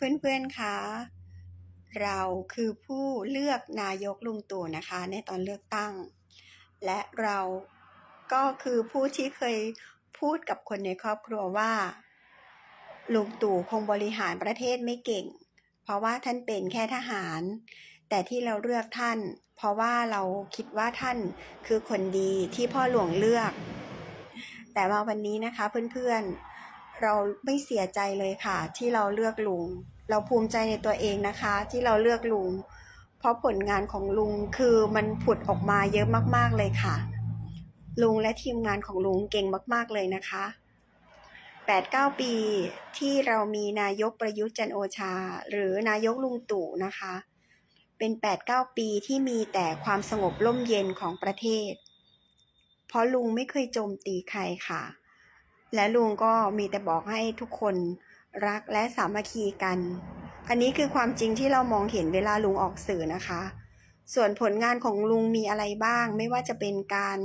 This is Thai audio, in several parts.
เพื่อนๆคะเราคือผู้เลือกนายกลุงตู่นะคะ ในตอนเลือกตั้ง และเราก็คือผู้ที่เคยพูดกับคนในครอบครัวว่าลุงตู่คงบริหารประเทศไม่เก่ง เพราะว่าท่านเป็นแค่ทหาร แต่ที่เราเลือกท่าน เพราะว่าเราคิดว่าท่านคือคนดีที่พ่อหลวงเลือก แต่ว่าวันนี้นะคะเพื่อนๆ เราไม่เสียใจเลยค่ะ ที่เราเลือกลุง เราภูมิใจในตัวเองนะคะ ที่เราเลือกลุง เพราะผลงานของลุงคือมันผุดออกมาเยอะมากๆเลยค่ะ ลุงและทีมงานของลุงเก่งมาก ๆเลยนะคะ 8-9 ปีที่เรามีนายกประยุทธ์จันโอชา หรือนายกลุงตู่นะคะ เป็น 8-9 ปีที่มีแต่ความสงบร่มเย็นของประเทศ เพราะลุงไม่เคยโจมตีใครค่ะ และลุงก็มีแต่บอกให้ทุกคนรักและสามัคคีกัน อันนี้คือความจริงที่เรามองเห็นเวลาลุงออกสื่อนะคะ ส่วนผลงานของลุงมีอะไรบ้าง ไม่ว่าจะเป็นการ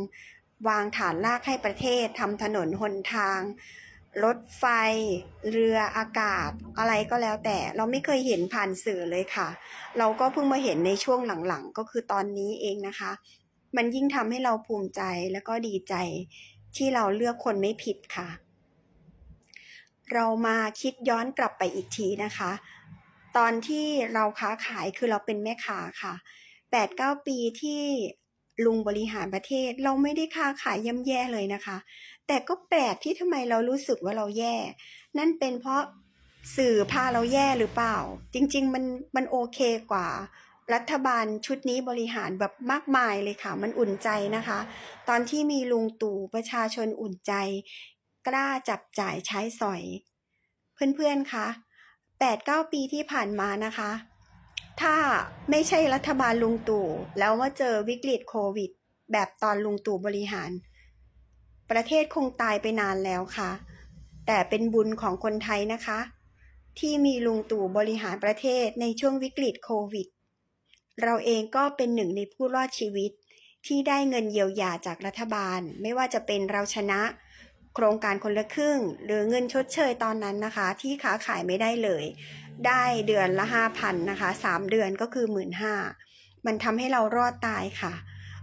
วางฐานรากให้ประเทศทำถนนหนทาง รถไฟ เรืออากาศ อะไรก็แล้วแต่เราไม่เคยเห็นผ่านสื่อเลยค่ะ เราก็เพิ่งมาเห็นในช่วงหลังๆ ก็คือตอนนี้เองนะคะ มันยิ่งทำให้เราภูมิใจและก็ดีใจที่เราเลือกคนไม่ผิดค่ะ เรามาคิดย้อนกลับไปอีกทีนะคะ ตอนที่เราค้าขายคือเราเป็นแม่ค้าค่ะ8-9 ปีที่ลุงบริหารประเทศเราไม่ได้ค้าขายย่ำแย่เลยนะคะ แต่ก็แปลกที่ทำไมเรารู้สึกว่าเราแย่ นั่นเป็นเพราะสื่อพาเราแย่หรือเปล่า จริง ๆ มันมันโอเคกว่า รัฐบาลชุดนี้บริหารแบบมากมายเลยค่ะ มันอุ่นใจนะคะ ตอนที่มีลุงตู่ประชาชนอุ่นใจ กล้าจับจ่ายใช้สอย เพื่อนๆคะ8-9 ปีที่ผ่านมานะคะ ถ้าไม่ใช่รัฐบาลลุงตู่ แล้วมาเจอวิกฤตโควิด แบบตอนลุงตู่บริหาร ประเทศคงตายไปนานแล้วค่ะ แต่เป็นบุญของคนไทยนะคะ ที่มีลุงตู่บริหารประเทศในช่วงวิกฤตโควิด เราเองก็เป็นหนึ่งในผู้รอดชีวิตที่ได้เงินเยียวยาจากรัฐบาล ไม่ว่าจะเป็นเราชนะ โครงการคนละครึ่ง หรือเงินชดเชยตอนนั้นนะคะ ที่ค้าขายไม่ได้เลย ได้เดือนละห้าพันนะคะสามเดือนก็คือหมื่นห้ามันทำให้เรารอดตายค่ะ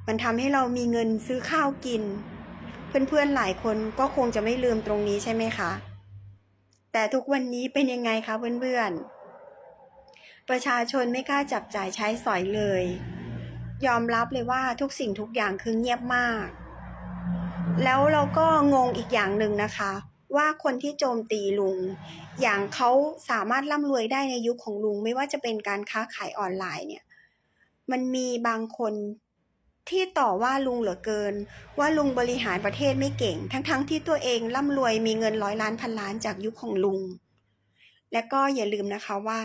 มันทำให้เรามีเงินซื้อข้าวกิน เพื่อนๆหลายคนก็คงจะไม่ลืมตรงนี้ใช่ไหมคะ แต่ทุกวันนี้เป็นยังไงคะเพื่อนๆ ประชาชนไม่กล้าจับจ่ายใช้สอยเลย ยอมรับเลยว่าทุกสิ่งทุกอย่างคือเงียบมาก แล้วเราก็งงอีกอย่างหนึ่งนะคะ ว่าคนที่โจมตีลุง อย่างเขาสามารถร่ำรวยได้ในยุคของลุง ไม่ว่าจะเป็นการค้าขายออนไลน์เนี่ย มันมีบางคนที่ต่อว่าลุงเหลือเกิน ว่าลุงบริหารประเทศไม่เก่ง ทั้งๆทที่ตัวเองร่ำรวยมีเงินร้อยล้านพันล้านจากยุคของลุง และก็อย่าลืมนะคะว่า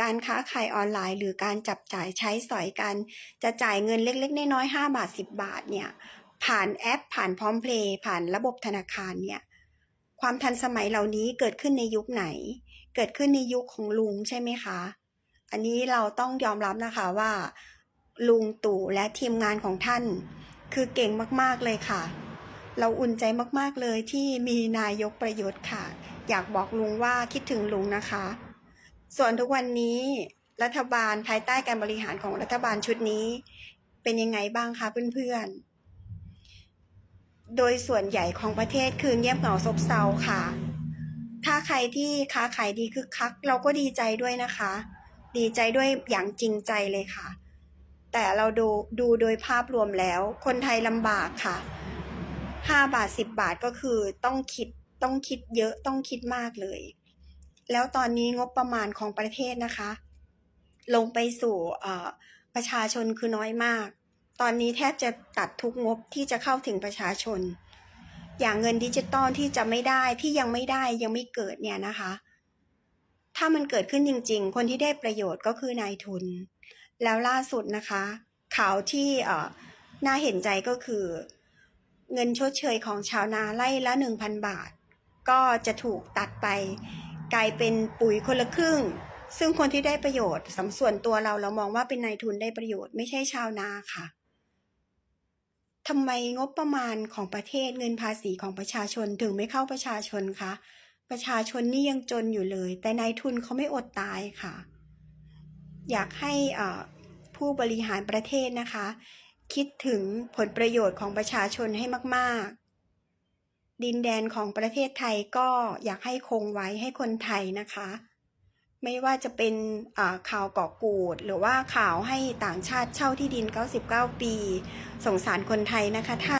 การค้าขายออนไลน์ หรือการจับจ่ายใช้สอยกัน จะจ่ายเงินเล็กๆน้อยๆ5บาท 10 บาทเนี่ย ผ่านแอป ผ่านพร้อมเพลย์ผ่านระบบธนาคารเนี่ยความทันสมัยเหล่านี้เกิดขึ้นในยุคไหน เกิดขึ้นในยุคของลุงใช่ไหมคะ อันนี้เราต้องยอมรับนะคะว่า ลุงตู่และทีมงานของท่าน คือเก่งมากๆเลยค่ะ เราอุ่นใจมากๆเลยที่มีนายกประยุทธ์ค่ะ อยากบอกลุงว่าคิดถึงลุงนะคะ ส่วนทุกวันนี้รัฐบาลภายใต้การบริหารของรัฐบาลชุดนี้ เป็นยังไงบ้างคะเพื่อนๆ โดยส่วนใหญ่ของประเทศคือเงียบเหงาซบเซาค่ะ ถ้าใครที่ค้าขายดีคึกคัก เราก็ดีใจด้วยนะคะ ดีใจด้วยอย่างจริงใจเลยค่ะ แต่เราดูดูโดยภาพรวมแล้ว คนไทยลำบากค่ะ5บาท10บาทก็คือต้องคิดต้องคิดเยอะต้องคิดมากเลย แล้วตอนนี้งบประมาณของประเทศนะคะ ลงไปสู่ประชาชนคือน้อยมาก ตอนนี้แทบจะตัดทุกงบที่จะเข้าถึงประชาชน อย่างเงินดิจิตอลที่จะไม่ได้ที่ยังไม่ได้ยังไม่เกิดเนี่ยนะคะ ถ้ามันเกิดขึ้นจริง ๆ คนที่ได้ประโยชน์ก็คือนายทุน แล้วล่าสุดนะคะ ข่าวที่เออน่าเห็นใจก็คือ เงินชดเชยของชาวนาไร่ละ 1,000 บาท ก็จะถูกตัดไป กลายเป็นปุ๋ยคนละครึ่งซึ่งคนที่ได้ประโยชน์สำส่วนตัวเราเรามองว่าเป็นนายทุนได้ประโยชน์ไม่ใช่ชาวนาค่ะ ทำไมงบประมาณของประเทศเงินภาษีของประชาชนถึงไม่เข้าประชาชนคะ ประชาชนนี่ยังจนอยู่เลย แต่นายทุนเขาไม่อดตายค่ะ อยากให้ผู้บริหารประเทศนะคะ คิดถึงผลประโยชน์ของประชาชนให้มาก ๆ ดินแดนของประเทศไทยก็อยากให้คงไว้ให้คนไทยนะคะ ไม่ว่าจะเป็นข่าวก่อกูด หรือว่าข่าวให้ต่างชาติเช่าที่ดิน 99 ปี สงสารคนไทยนะคะท่าน